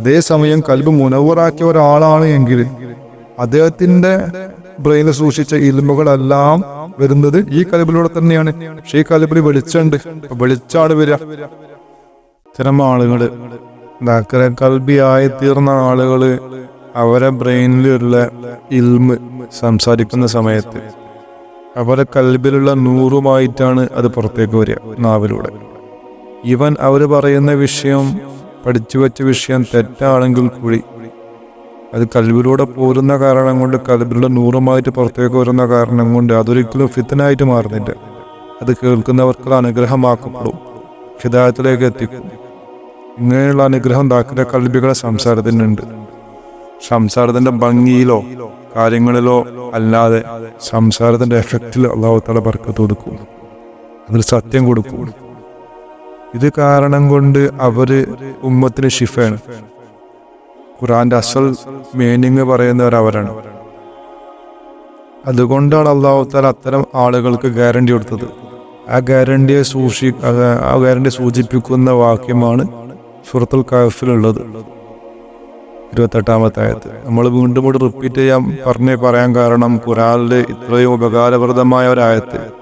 അതേസമയം കൽബ് മുനവറാക്കിയ ഒരാളാണ് എങ്കിൽ അദ്ദേഹത്തിന്റെ ബ്രെയിനിൽ സൂക്ഷിച്ച ഇൽമുകളെല്ലാം വരുന്നത് ഈ കൽബിലൂടെ തന്നെയാണ്. പക്ഷെ ഈ കൽബിൽ വെളിച്ചുണ്ട് വെളിച്ചാണ് വരിക. ഇത്തരം ആളുകൾ നക്കര കൽബിയായി തീർന്ന ആളുകൾ അവരെ ബ്രെയിനിലുള്ള ഇൽമ് സംസാരിക്കുന്ന സമയത്ത് അവരെ കൽബിലുള്ള നൂറുമായിട്ടാണ് അത് പുറത്തേക്ക് വരിക നാവിലൂടെ. ഇവൻ അവർ പറയുന്ന വിഷയം പഠിച്ചു വെച്ച വിഷയം തെറ്റാണെങ്കിൽ കൂടി അത് കൽബിലൂടെ പോരുന്ന കാരണം കൊണ്ട് കൽബിലുള്ള നൂറുമായിട്ട് പുറത്തേക്ക് വരുന്ന കാരണം കൊണ്ട് അതൊരിക്കലും ഫിത്തനായിട്ട് മാറുന്നില്ല. അത് കേൾക്കുന്നവർക്ക് അനുഗ്രഹമാക്കപ്പെടും. ഹിതായത്തിലേക്ക് എത്തിക്കും. ഇങ്ങനെയുള്ള അനുഗ്രഹം താക്കിന്റെ കൽബികളെ സംസാരത്തിനുണ്ട്. സംസാരത്തിന്റെ ഭംഗിയിലോ കാര്യങ്ങളിലോ അല്ലാതെ സംസാരത്തിന്റെ എഫക്റ്റിൽ അള്ളാഹുത്തല പറക്കത്ത് കൊടുക്കും. അതിൽ സത്യം കൊടുക്കും. ഇത് കാരണം കൊണ്ട് അവർ ഉമ്മത്തിന് ഷിഫയാണ് ഖുറാന്റെ അസൽ മീനിങ് പറയുന്നവർ അവരാണ്. അതുകൊണ്ടാണ് അള്ളാഹുത്താല അത്തരം ആളുകൾക്ക് ഗ്യാരണ്ടി കൊടുത്തത്. ആ ഗ്യാരണ്ടിയെ സൂക്ഷി ആ ഗ്യാരണ്ടി സൂചിപ്പിക്കുന്ന വാക്യമാണ് സുഹൃത്തുൽ കാഫിലുള്ളത്. ഇരുപത്തെട്ടാമത്തെ ആയത്ത്. നമ്മൾ വീണ്ടും കൂടി റിപ്പീറ്റ് ചെയ്യാൻ പറഞ്ഞ് പറയാൻ കാരണം ഖുറാനിൽ ഇത്രയും ഉപകാരപ്രദമായ ഒരായത്ത്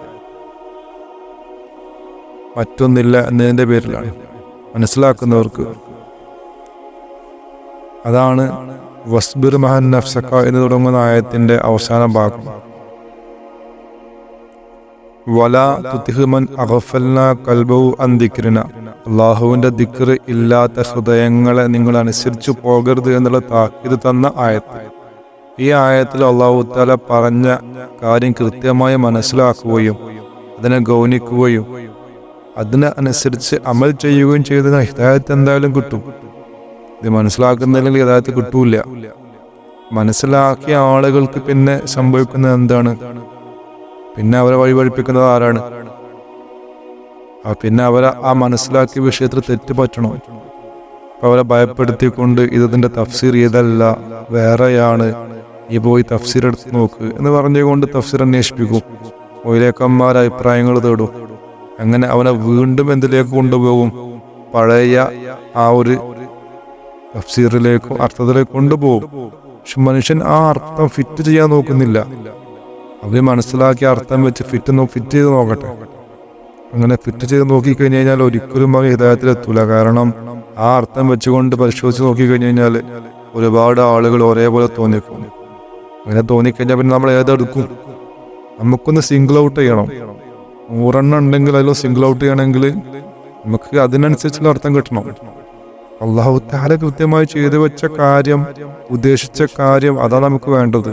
മറ്റൊന്നില്ല എന്നതിന്റെ പേരിലാണ്. മനസ്സിലാക്കുന്നവർക്ക് അതാണ് വസ്ബിർ മഹൻ നഫ്സക്ക എന്ന് തുടങ്ങുന്ന ആയത്തിന്റെ അവസാന ഭാഗം. വല തുതിഹ്മൻ അഗഫൽന കൽബവു അൻ ദിക്രിന. അള്ളാഹുവിന്റെ ദിക്ർ ഇല്ലാത്ത ഹൃദയങ്ങളെ നിങ്ങൾ അനുസരിച്ചു പോകരുത് എന്നുള്ള താക്കീത് തന്ന ആയത്ത്. ഈ ആയത്തിൽ അള്ളാഹു താല പറഞ്ഞ കാര്യം കൃത്യമായി മനസ്സിലാക്കുകയും അതിനെ ഗൗനിക്കുകയും അതിന് അനുസരിച്ച് അമൽ ചെയ്യുകയും ചെയ്തതിന് ഹിതായത്ത് എന്തായാലും കിട്ടും. ഇത് മനസ്സിലാക്കുന്നില്ലെങ്കിൽ യഥാർത്ഥ കിട്ടൂല മനസ്സിലാക്കിയ ആളുകൾക്ക് പിന്നെ സംഭവിക്കുന്നത് എന്താണ്? പിന്നെ അവരെ വഴിപഴിപ്പിക്കുന്നത് ആരാണ്? ആ പിന്നെ അവരെ ആ മനസ്സിലാക്കിയ വിഷയത്തിൽ തെറ്റ് പറ്റണോ? അവരെ ഭയപ്പെടുത്തിക്കൊണ്ട് ഇതിന്റെ തഫ്സീർ ഇതല്ല വേറെയാണ്. ഈ പോയി തഫ്സീർ എടുത്ത് നോക്ക് എന്ന് പറഞ്ഞുകൊണ്ട് തഫ്സീർ അന്വേഷിപ്പിക്കും. ഓയിലേക്കന്മാർ അഭിപ്രായങ്ങൾ തേടും. അങ്ങനെ അവനെ വീണ്ടും എന്തിലേക്ക് കൊണ്ടുപോകും? പഴയ ആ ഒരു തഫ്സീറിലേക്കും അർത്ഥത്തിലേക്ക് കൊണ്ടുപോകും. പക്ഷെ മനുഷ്യൻ ആ അർത്ഥം ഫിറ്റ് ചെയ്യാൻ നോക്കുന്നില്ല. അവർ മനസ്സിലാക്കിയ അർത്ഥം വെച്ച് ഫിറ്റ് ഫിറ്റ് ചെയ്ത് നോക്കട്ടെ. അങ്ങനെ ഫിറ്റ് ചെയ്ത് നോക്കിക്കഴിഞ്ഞ് കഴിഞ്ഞാൽ ഒരിക്കലും അവ ഹിതായത്തിലെത്തൂല കാരണം ആ അർത്ഥം വെച്ചുകൊണ്ട് പരിശോധിച്ച് നോക്കിക്കഴിഞ്ഞ് കഴിഞ്ഞാൽ ഒരുപാട് ആളുകൾ ഒരേപോലെ തോന്നിക്കും. അങ്ങനെ തോന്നിക്കഴിഞ്ഞാൽ പിന്നെ നമ്മൾ ഏതെടുക്കും? നമുക്കൊന്ന് സിംഗിൾ ഔട്ട് ചെയ്യണം. നൂറെണ്ണം ഉണ്ടെങ്കിൽ അതിലോ സിംഗിൾ ഔട്ട് ചെയ്യണമെങ്കിൽ നമുക്ക് അതിനനുസരിച്ചുള്ള അർത്ഥം കിട്ടണം. അള്ളാഹു താല കൃത്യമായി ചെയ്തു വെച്ച കാര്യം ഉദ്ദേശിച്ച കാര്യം അതാണ് നമുക്ക് വേണ്ടത്.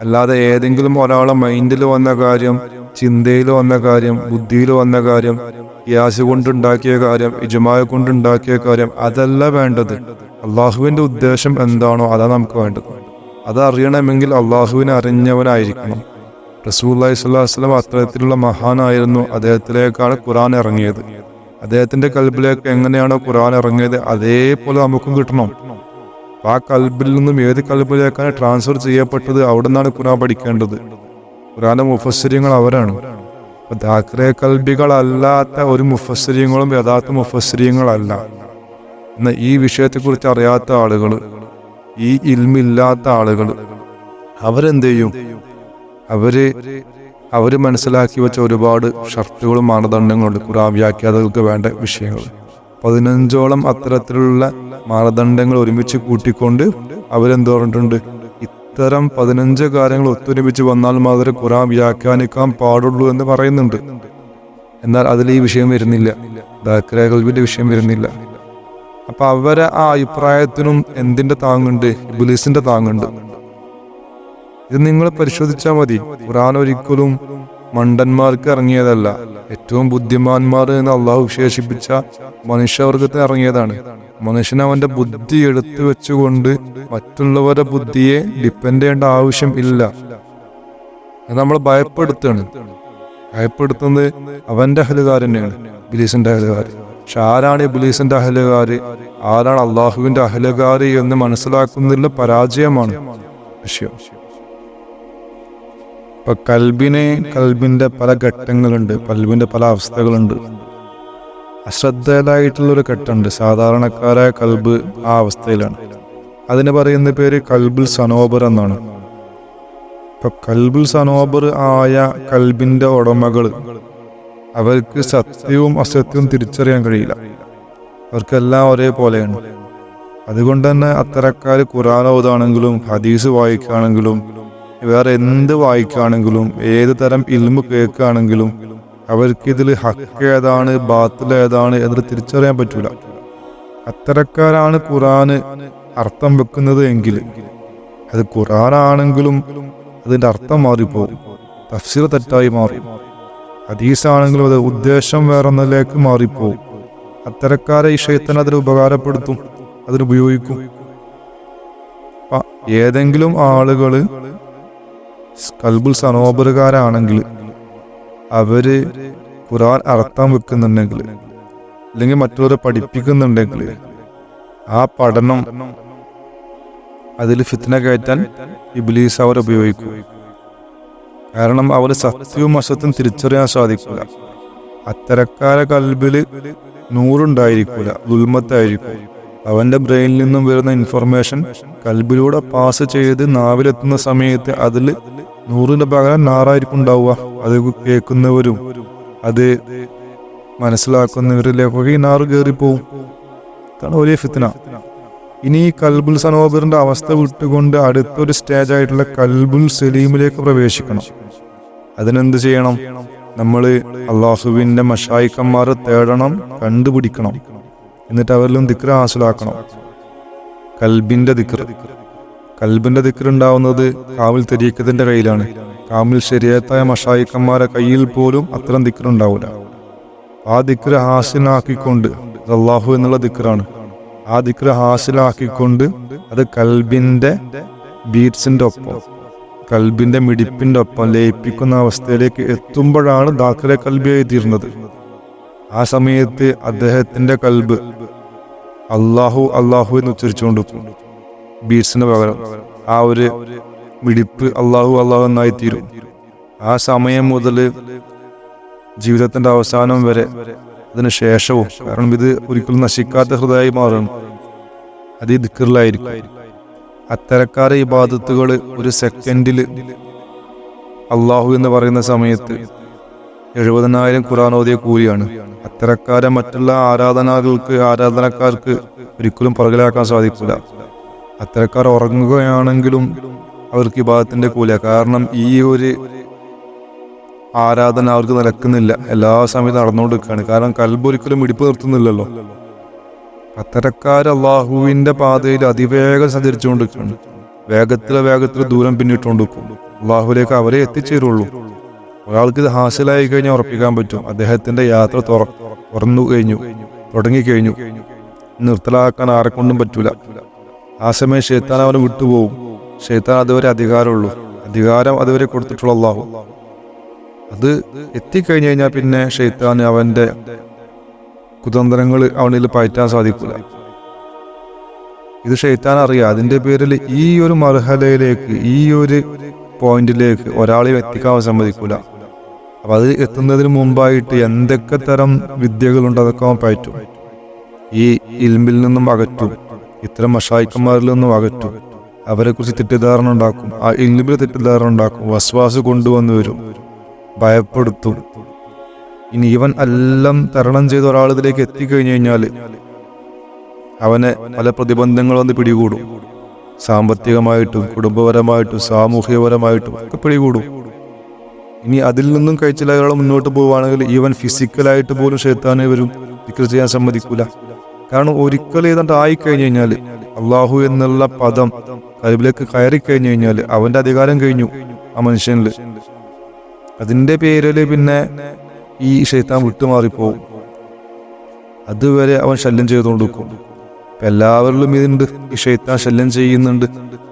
അല്ലാതെ ഏതെങ്കിലും ഒരാളെ മൈൻഡിൽ വന്ന കാര്യം ചിന്തയിൽ വന്ന കാര്യം ബുദ്ധിയിൽ വന്ന കാര്യം ഗ്യാസ് കൊണ്ടുണ്ടാക്കിയ കാര്യം ഇജമായ കൊണ്ടുണ്ടാക്കിയ കാര്യം അതല്ല വേണ്ടത്. അള്ളാഹുവിന്റെ ഉദ്ദേശം എന്താണോ അതാണ് നമുക്ക് വേണ്ടത്. അതറിയണമെങ്കിൽ അള്ളാഹുവിനെ അറിഞ്ഞവനായിരിക്കണം. റസൂല്ലാഹി സ്വല്ലാസ്ലം അത്തരത്തിലുള്ള മഹാനായിരുന്നു അദ്ദേഹത്തിലേക്കാണ് ഖുറാൻ ഇറങ്ങിയത്. അദ്ദേഹത്തിന്റെ കൽബിലേക്ക് എങ്ങനെയാണോ ഖുറാൻ ഇറങ്ങിയത് അതേപോലെ നമുക്കും കിട്ടണം. ആ കൽബിൽ നിന്നും ഏത് കൽബിലേക്കാണ് ട്രാൻസ്ഫർ ചെയ്യപ്പെട്ടത് അവിടെ നിന്നാണ് ഖുറാൻ പഠിക്കേണ്ടത്. ഖുറാന്റെ മുഫസ്സിര്യങ്ങൾ അവരാണ്. അപ്പൊ ദാക്രെ കൽബികളല്ലാത്ത ഒരു മുഫസ്സിര്യങ്ങളും യഥാർത്ഥ മുഫസ്സിര്യങ്ങളല്ല എന്നാൽ ഈ വിഷയത്തെക്കുറിച്ച് അറിയാത്ത ആളുകൾ ഈ ഇൽമില്ലാത്ത ആളുകൾ അവരെന്ത് ചെയ്യും? അവർ അവർ മനസ്സിലാക്കി വെച്ച ഒരുപാട് ഷർട്ടുകളും മാനദണ്ഡങ്ങളുണ്ട് ഖുറാൻ വ്യാഖ്യാതകൾക്ക് വേണ്ട വിഷയങ്ങൾ. പതിനഞ്ചോളം അത്തരത്തിലുള്ള മാനദണ്ഡങ്ങൾ ഒരുമിച്ച് കൂട്ടിക്കൊണ്ട് അവരെന്ത് പറഞ്ഞിട്ടുണ്ട്? ഇത്തരം പതിനഞ്ച് കാര്യങ്ങൾ ഒത്തൊരുമിച്ച് വന്നാൽ മാത്രമേ ഖുറാൻ വ്യാഖ്യാനിക്കാൻ പാടുള്ളൂ എന്ന് പറയുന്നുണ്ട്. എന്നാൽ അതിൽ ഈ വിഷയം വരുന്നില്ല. ദാക്രകൽവിന്റെ വിഷയം വരുന്നില്ല. അപ്പൊ അവരെ ആ അഭിപ്രായത്തിനും എന്തിന്റെ താങ്ങുണ്ട്? ബുലീസിന്റെ താങ്ങുണ്ട്. ഇത് നിങ്ങൾ പരിശോധിച്ചാൽ മതി. ഖുറാൻ ഒരിക്കലും മണ്ടന്മാർക്ക് ഇറങ്ങിയതല്ല. ഏറ്റവും ബുദ്ധിമാന്മാർ എന്ന് അള്ളാഹു വിശേഷിപ്പിച്ച മനുഷ്യവർഗത്തിന് ഇറങ്ങിയതാണ്. മനുഷ്യൻ അവന്റെ ബുദ്ധി എടുത്തു വെച്ചുകൊണ്ട് മറ്റുള്ളവരുടെ ബുദ്ധിയെ ഡിപ്പെൻഡ് ചെയ്യേണ്ട ആവശ്യം ഇല്ല. നമ്മൾ ഭയപ്പെടുത്താണ്. ഭയപ്പെടുത്തുന്നത് അവന്റെ അഹലുകാർ തന്നെയാണ്. ബിലീസിന്റെ അഹലുകാർ. പക്ഷെ ആരാണ് ബിലീസിന്റെ അഹലുകാർ? ആരാണ് അള്ളാഹുവിന്റെ അഹലുകാർ എന്ന് മനസ്സിലാക്കുന്നതിൽ പരാജയമാണ് വിഷയം. ഇപ്പൊ കൽബിനെ കൽബിന്റെ പല ഘട്ടങ്ങളുണ്ട് കൽബിന്റെ പല അവസ്ഥകളുണ്ട്. അശ്രദ്ധയിലായിട്ടുള്ളൊരു ഘട്ടമുണ്ട്. സാധാരണക്കാരായ കൽബ് ആ അവസ്ഥയിലാണ്. അതിന് പറയുന്ന പേര് കൽബുൽ സനോബർ എന്നാണ്. ഇപ്പൊ കൽബുൽ സനോബർ ആയ കൽബിന്റെ ഉടമകൾ അവർക്ക് സത്യവും അസത്യവും തിരിച്ചറിയാൻ കഴിയില്ല. അവർക്കെല്ലാം ഒരേപോലെയാണ്. അതുകൊണ്ട് തന്നെ അത്തരക്കാർ ഖുറാൻ ഓതാണെങ്കിലും ഹദീസ് വായിക്കുകയാണെങ്കിലും വേറെ എന്ത് വായിക്കുകയാണെങ്കിലും ഏത് തരം ഇൽമു കേൾക്കുകയാണെങ്കിലും അവർക്ക് ഇതിൽ ഹക്ക് ഏതാണ് ബാത്തിൽ ഏതാണ് എന്ന് തിരിച്ചറിയാൻ പറ്റൂല. അത്തരക്കാരാണ് ഖുറാന് അർത്ഥം വെക്കുന്നത് എങ്കിൽ അത് ഖുറാനാണെങ്കിലും അതിന്റെ അർത്ഥം മാറിപ്പോകും തഫ്സീർ തെറ്റായി മാറും ഹദീസാണെങ്കിലും അത് ഉദ്ദേശം വേറൊന്നിലേക്ക് മാറിപ്പോകും. അത്തരക്കാരെ ഈ ഷെയ്ത്തൻ അതിന് ഉപകാരപ്പെടുത്തും അതിനുപയോഗിക്കും ഏതെങ്കിലും ആളുകൾ കൽബുൽ സനോബറുകാരാണെങ്കിൽ അവർ ഖുറാൻ അർത്ഥം വെക്കുന്നുണ്ടെങ്കിൽ അല്ലെങ്കിൽ മറ്റുള്ളവരെ പഠിപ്പിക്കുന്നുണ്ടെങ്കിൽ ആ പഠനം അതിൽ ഫിത്ന കയറ്റാൻ ഇബ്ലീസ് അവർ ഉപയോഗിക്കും. കാരണം അവർ സത്യവും അസത്യവും തിരിച്ചറിയാൻ സാധിക്കില്ല. അത്തരക്കാരെ കൽബിൽ നൂറുണ്ടായിരിക്കില്ല ദുൽമത്തായിരിക്കും. അവന്റെ ബ്രെയിനിൽ നിന്നും വരുന്ന ഇൻഫർമേഷൻ കൽബിലൂടെ പാസ് ചെയ്ത് നാവിലെത്തുന്ന സമയത്ത് അതിൽ നൂറിന്റെ പകരം നാറായിരിക്കും ഉണ്ടാവുക അത് കേൾക്കുന്നവരും അത് മനസ്സിലാക്കുന്നവരിലേക്കൊക്കെ ഈ നാറ് കയറിപ്പോവും അതാണ് ഒരേ ഫിത്ന. ഇനി കൽബുൽ സനോബറിന്റെ അവസ്ഥ വിട്ടുകൊണ്ട് അടുത്തൊരു സ്റ്റേജ് ആയിട്ടുള്ള കൽബുൽ സലീമിലേക്ക് പ്രവേശിക്കണം. അതിനെന്ത് ചെയ്യണം? നമ്മൾ അള്ളാഹുവിന്റെ മഷായിക്കന്മാരെ തേടണം കണ്ടുപിടിക്കണം. എന്നിട്ട് അവരിലും ദിക്ര ഹാസിലാക്കണം. കൽബിന്റെ ദിക്ർ കൽബിന്റെ ദിക്ർ ഉണ്ടാവുന്നത് കാവിൽ തെരീക്കത്തിന്റെ കയ്യിലാണ്. കാമിൽ ശരിയത്തായ മഷായിക്കന്മാരെ കയ്യിൽ പോലും അത്തരം ദിക്ർ ഉണ്ടാവില്ല ആ ദിക്ര ഹാസിനാക്കിക്കൊണ്ട് അള്ളാഹു എന്നുള്ള ദിക്കറാണ് ആ ദിക്ര ഹാസിലാക്കിക്കൊണ്ട് അത് കൽബിന്റെ ബീറ്റ്സിന്റെ ഒപ്പം കൽബിന്റെ മിടിപ്പിന്റെ ഒപ്പം ലയിപ്പിക്കുന്ന അവസ്ഥയിലേക്ക് എത്തുമ്പോഴാണ് ദാഖലെ കൽബിയായി തീർന്നത്. ആ സമയത്ത് അദ്ദേഹത്തിന്റെ കൽബ് അള്ളാഹു അള്ളാഹു എന്ന് ഉച്ചരിച്ചുകൊണ്ടിരിക്കും ബീറ്റ്സിന് പകരം ആ ഒരു മിടിപ്പ് അള്ളാഹു അള്ളാഹു എന്നായി തീരും. ആ സമയം മുതൽ ജീവിതത്തിന്റെ അവസാനം വരെ അതിന് ശേഷവും കാരണം ഇത് ഒരിക്കലും നശിക്കാത്ത ഹൃദയമായി മാറും. അത് ഈ ദിക്കറിലായിരിക്കും അത്തരക്കാരെ ഈ ബാധത്തുകൾ ഒരു സെക്കൻഡിൽ അള്ളാഹു എന്ന് പറയുന്ന സമയത്ത് എഴുപതിനായിരം ഖുറാനോദിയ കൂലിയാണ്. അത്തരക്കാരെ മറ്റുള്ള ആരാധനകൾക്ക് ആരാധനക്കാർക്ക് ഒരിക്കലും പുറകിലാക്കാൻ സാധിക്കില്ല അത്തരക്കാർ ഉറങ്ങുകയാണെങ്കിലും അവർക്ക് ഈ ഭാഗത്തിന്റെ കൂല കാരണം ഈ ഒരു ആരാധന അവർക്ക് നിലക്കുന്നില്ല എല്ലാ സമയത്തും നടന്നുകൊണ്ടിരിക്കുകയാണ്. കാരണം കൽബൊരിക്കലും ഇടിപ്പ് നിർത്തുന്നില്ലല്ലോ. അത്തരക്കാർ അള്ളാഹുവിന്റെ പാതയിൽ അതിവേഗം സഞ്ചരിച്ചുകൊണ്ടിരിക്കുകയാണ്. വേഗത്തിൽ വേഗത്തിൽ ദൂരം പിന്നിട്ടുകൊണ്ടിരിക്കും. അള്ളാഹുലേക്ക് അവരെ എത്തിച്ചേരുള്ളൂ. ഒരാൾക്ക് ഇത് ഹാസിലായി കഴിഞ്ഞാൽ ഉറപ്പിക്കാൻ പറ്റും. അദ്ദേഹത്തിന്റെ യാത്ര തുറന്നു കഴിഞ്ഞു തുടങ്ങി കഴിഞ്ഞു നിർത്തലാക്കാൻ ആരെക്കൊണ്ടും പറ്റൂല. ആ സമയം ഷെയ്ത്താൻ അവനെ വിട്ടുപോകും ഷെയ്ത്താൻ അതുവരെ അധികാരമുള്ളൂ. അധികാരം അതുവരെ കൊടുത്തിട്ടുള്ള അള്ളാഹു അത് എത്തിക്കഴിഞ്ഞു കഴിഞ്ഞാൽ പിന്നെ ഷെയ്ത്താൻ അവന്റെ കുതന്ത്രങ്ങൾ അവനിൽ പയറ്റാൻ സാധിക്കില്ല ഇത് ഷെയ്ത്താൻ അറിയാം. അതിന്റെ പേരിൽ ഈ ഒരു മർഹലയിലേക്ക് ഈ ഒരു പോയിന്റിലേക്ക് ഒരാളെയും എത്തിക്കാൻ സമ്മതിക്കൂല. അപ്പൊ അത് എത്തുന്നതിന് മുമ്പായിട്ട് എന്തൊക്കെ തരം വിദ്യകളുണ്ട് അതൊക്കെ അവൻ പയറ്റും. ഈ ഇൽമിൽ നിന്നും അകറ്റും. ഇത്തരം മഷായിക്കന്മാരിൽ നിന്നും അകറ്റും. അവരെ കുറിച്ച് തെറ്റിദ്ധാരണ ഉണ്ടാക്കും. ആ ഇൽമിൽ തെറ്റിദ്ധാരണ ഉണ്ടാക്കും. വസ്വാസ് കൊണ്ടുവന്നു വരും. ഭയപ്പെടുത്തും. ഇനി ഇവൻ എല്ലാം തരണം ചെയ്ത ഒരാൾ ഇതിലേക്ക് എത്തിക്കഴിഞ്ഞു കഴിഞ്ഞാൽ അവനെ പല പ്രതിബന്ധങ്ങൾ വന്ന് പിടികൂടും. സാമ്പത്തികമായിട്ടും കുടുംബപരമായിട്ടും സാമൂഹികപരമായിട്ടും ഒക്കെ പിടികൂടും. ഇനി അതിൽ നിന്നും കഴിച്ചില്ല മുന്നോട്ട് പോവുകയാണെങ്കിൽ ഈവൻ ഫിസിക്കലായിട്ട് പോലും ഷെയ്ത്താനെ വരും ചെയ്യാൻ സമ്മതിക്കൂല. കാരണം ഒരിക്കൽ ഏതാണ്ട് ആയിക്കഴിഞ്ഞു കഴിഞ്ഞാൽ അള്ളാഹു എന്നുള്ള പദം കഴിവിലേക്ക് കയറി കഴിഞ്ഞു കഴിഞ്ഞാൽ അവന്റെ അധികാരം കഴിഞ്ഞു ആ മനുഷ്യനിൽ അതിന്റെ പേരിൽ പിന്നെ ഈ ഷെയ്ത്താൻ വിട്ടുമാറിപ്പോവും. അതുവരെ അവൻ ശല്യം ചെയ്തുകൊണ്ടിരിക്കും. ഇപ്പൊ എല്ലാവരിലും ഇതുണ്ട്. ഈ ഷെയ്ത്താൻ ശല്യം ചെയ്യുന്നുണ്ട്.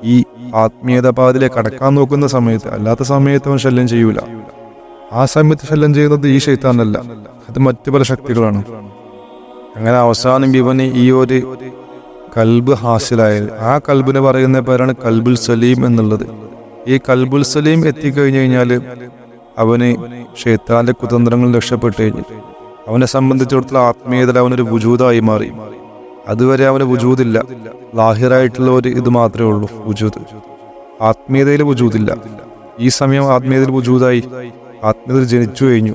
ഈ ആത്മീയത പാതിലേക്ക് കടക്കാൻ നോക്കുന്ന സമയത്ത് അല്ലാത്ത സമയത്ത് അവൻ ശല്യം ചെയ്യൂല. ആ സമയത്ത് ശല്യം ചെയ്യുന്നത് ഈ ഷെയ്ത്താനല്ല അത് മറ്റു പല ശക്തികളാണ്. അങ്ങനെ അവസാനം ഇവന് ഈ ഒരു കൽബ് ഹാസിലായത്. ആ കൽബിന് പറയുന്ന പേരാണ് കൽബുൽ സലീം എന്നുള്ളത്. ഈ കൽബുൽ സലീം എത്തിക്കഴിഞ്ഞു കഴിഞ്ഞാൽ അവന് ഷെയ്ത്താന്റെ കുതന്ത്രങ്ങൾ രക്ഷപ്പെട്ടു കഴിഞ്ഞു. അവനെ സംബന്ധിച്ചിടത്തോളം ആത്മീയതയിൽ അവനൊരു വുജൂതായി മാറി. അതുവരെ അവന് വുജൂതില്ല ലാഹിറായിട്ടുള്ള ഒരു ഇത് മാത്രമേ ഉള്ളൂ വുജൂത് ആത്മീയതയിൽ വുജൂതില്ല ഈ സമയം ആത്മീയതയിൽ വുജൂതായി ആത്മീയതയിൽ ജനിച്ചു കഴിഞ്ഞു.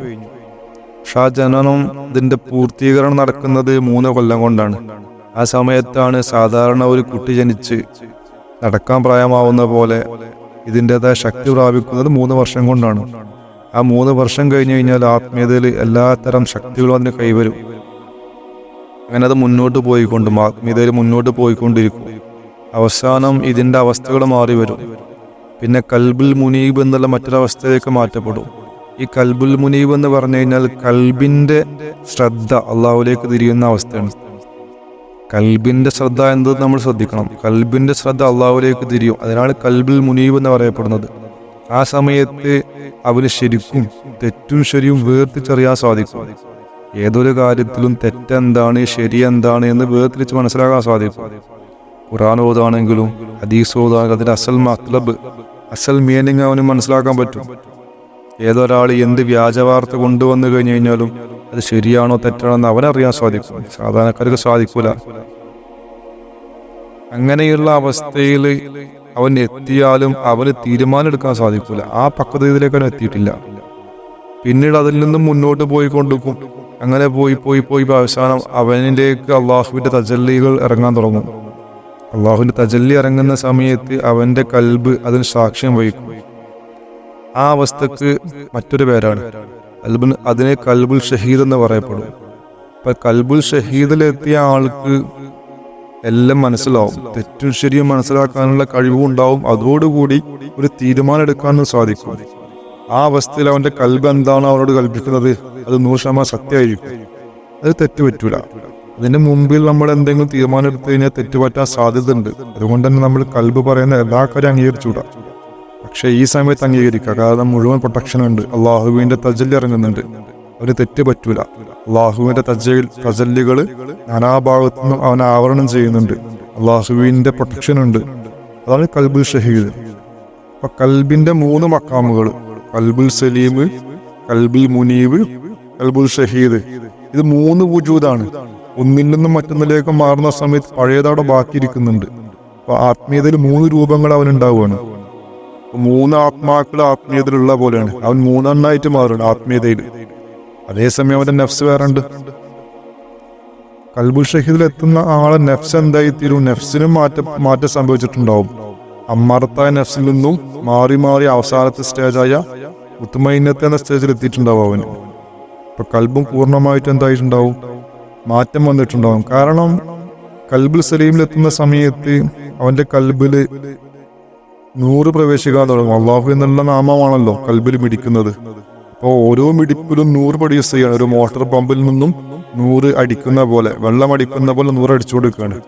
പക്ഷെ ആ ജനനം ഇതിന്റെ പൂർത്തീകരണം നടക്കുന്നത് മൂന്ന് കൊല്ലം കൊണ്ടാണ്. ആ സമയത്താണ് സാധാരണ ഒരു കുട്ടി ജനിച്ച് നടക്കാൻ പ്രായമാവുന്ന പോലെ ഇതിന്റെതായ ശക്തി പ്രാപിക്കുന്നത് മൂന്ന് വർഷം കൊണ്ടാണ്. ആ മൂന്ന് വർഷം കഴിഞ്ഞു കഴിഞ്ഞാൽ ആത്മീയതയിൽ എല്ലാത്തരം ശക്തികളും അതിന് കൈവരും. അങ്ങനെ അത് മുന്നോട്ട് പോയിക്കൊണ്ടും ആത്മീയതയിൽ മുന്നോട്ട് പോയിക്കൊണ്ടിരിക്കും. അവസാനം ഇതിന്റെ അവസ്ഥകൾ മാറി വരും പിന്നെ കൽബിൽ മുനീബ് എന്നുള്ള മറ്റൊരവസ്ഥയിലേക്ക് മാറ്റപ്പെടും. ഈ കൽബുൽ മുനീബ് എന്ന് പറഞ്ഞു കഴിഞ്ഞാൽ കൽബിന്റെ ശ്രദ്ധ അള്ളാഹുലേക്ക് തിരിയുന്ന അവസ്ഥയാണ്. കൽബിന്റെ ശ്രദ്ധ എന്നത് നമ്മൾ ശ്രദ്ധിക്കണം. കൽബിന്റെ ശ്രദ്ധ അള്ളാഹുലേക്ക് തിരിയും. അതിനാണ് കൽബുൽ മുനീബ് എന്ന് പറയപ്പെടുന്നത്. ആ സമയത്ത് അവന് ശരിക്കും തെറ്റും ശരിയും വേർതിരിച്ചറിയാൻ സാധിക്കും. ഏതൊരു കാര്യത്തിലും തെറ്റെന്താണ് ശരി എന്താണ് എന്ന് വേർതിരിച്ച് മനസ്സിലാക്കാൻ സാധിക്കും. ഖുറാൻ ഓതാണെങ്കിലും ഹദീസ് ഓതാണെങ്കിലും അതിന്റെ അസൽ മത്ലബ് അസൽ മീനിങ് അവന് മനസ്സിലാക്കാൻ പറ്റും. ഏതൊരാൾ എന്ത് വ്യാജവാർത്ത കൊണ്ടുവന്നു കഴിഞ്ഞു കഴിഞ്ഞാലും അത് ശരിയാണോ തെറ്റാണോ എന്ന് അവനറിയാൻ സാധിക്കും. സാധാരണക്കാർക്ക് സാധിക്കൂല. അങ്ങനെയുള്ള അവസ്ഥയിൽ അവൻ എത്തിയാലും അവന് തീരുമാനം എടുക്കാൻ സാധിക്കൂല. ആ പക്വതയിലേക്ക് അവൻ എത്തിയിട്ടില്ല. പിന്നീട് അതിൽ നിന്നും മുന്നോട്ട് പോയി പോയിക്കൊണ്ടിരിക്കും. അങ്ങനെ പോയി പോയി പോയി അവസാനം അവനിലേക്ക് അള്ളാഹുവിന്റെ തജല്ലികൾ ഇറങ്ങാൻ തുടങ്ങും. അള്ളാഹുവിന്റെ തജല്ലി ഇറങ്ങുന്ന സമയത്ത് അവന്റെ കൽബ് അതിന് സാക്ഷ്യം വഹിക്കും. ആ അവസ്ഥക്ക് മറ്റൊരു പേരാണ്. കൽബിന് അതിനെ കൽബുൽ ഷഹീദ് എന്ന് പറയപ്പെടും. അപ്പൊ കൽബുൽ ഷഹീദിലെത്തിയ ആൾക്ക് എല്ലാം മനസ്സിലാവും. തെറ്റും ശരിയും മനസ്സിലാക്കാനുള്ള കഴിവും ഉണ്ടാവും അതോടുകൂടി ഒരു തീരുമാനം എടുക്കാനും സാധിക്കും. ആ അവസ്ഥയിൽ അവന്റെ കൽബ് എന്താണ് അവനോട് കൽപ്പിക്കുന്നത്? അത് നൂറ് ശതമാനം സത്യമായിരിക്കും. അത് തെറ്റുപറ്റൂല. അതിന്റെ മുമ്പിൽ നമ്മൾ എന്തെങ്കിലും തീരുമാനം എടുത്തു കഴിഞ്ഞാൽ തെറ്റുപറ്റാൻ സാധ്യതയുണ്ട്. അതുകൊണ്ട് തന്നെ നമ്മൾ കൽബ് പറയുന്ന എല്ലാ കാര്യം അംഗീകരിച്ചുകൂടാ. പക്ഷെ ഈ സമയത്ത് അംഗീകരിക്കുക. കാരണം മുഴുവൻ പ്രൊട്ടക്ഷൻ ഉണ്ട്. അള്ളാഹുവിന്റെ തജല്ലി ഇറങ്ങുന്നുണ്ട്. അവന് തെറ്റ് പറ്റൂല. അള്ളാഹുവിന്റെ തജൽ തജല്ലികൾ നാനാഭാഗത്തു നിന്നും അവൻ ആവരണം ചെയ്യുന്നുണ്ട്. അള്ളാഹുവിന്റെ പ്രൊട്ടക്ഷൻ ഉണ്ട്. അതാണ് കൽബുൽ ഷഹീദ്. അപ്പൊ കൽബിന്റെ മൂന്ന് മക്കാമുകൾ കൽബുൽ സലീം കൽബുൽ മുനീബ് കൽബുൽ ഷഹീദ്. ഇത് മൂന്ന് വജൂദാണ്. ഒന്നിൽ നിന്നും മറ്റൊന്നിലേക്ക് മാറുന്ന സമയത്ത് പഴയതവിടെ ബാക്കിയിരിക്കുന്നുണ്ട്. അപ്പൊ ആത്മീയതയിൽ മൂന്ന് രൂപങ്ങൾ അവനുണ്ടാവുകയാണ്. മൂന്ന് ആത്മാക്കൾ ആത്മീയതയിലുള്ള പോലെയാണ്. അവൻ മൂന്നെണ്ണായിട്ട് മാറുകയാണ് ആത്മീയതയിൽ. അതേസമയം അവന്റെ നെഫ്സ് വേറെ ഉണ്ട് കൽബു ഷഹീദിൽ എത്തുന്ന ആളെ നെഫ്സ് എന്തായി തീരും? നെഫ്സിനും മാറ്റം മാറ്റം സംഭവിച്ചിട്ടുണ്ടാവും. അമ്മർത്തായ നെഫ്സിൽ നിന്നും മാറി മാറി അവസാനത്തെ സ്റ്റേജായ ഉത്തുമൈന്യത്തെ എന്ന സ്റ്റേജിൽ എത്തിയിട്ടുണ്ടാവും അവന് ഇപ്പൊ കൽബും പൂർണമായിട്ട് എന്തായിട്ടുണ്ടാവും? മാറ്റം വന്നിട്ടുണ്ടാവും. കാരണം കൽബുൽ സലീമിലെത്തുന്ന സമയത്ത് അവന്റെ കൽബിൽ നൂറ് പ്രവേശിക്കാൻ തുടങ്ങും. അള്ളാഹു എന്നുള്ള നാമമാണല്ലോ കൽബിൽ മിടിക്കുന്നത്. അപ്പോൾ ഓരോ മിടിപ്പിലും നൂറ് പ്രൊഡ്യൂസ് ചെയ്യണം. ഒരു മോട്ടോർ പമ്പിൽ നിന്നും നൂറ് അടിക്കുന്ന പോലെ വെള്ളം അടിക്കുന്ന പോലെ നൂറ് അടിച്ചു കൊടുക്കുകയാണ്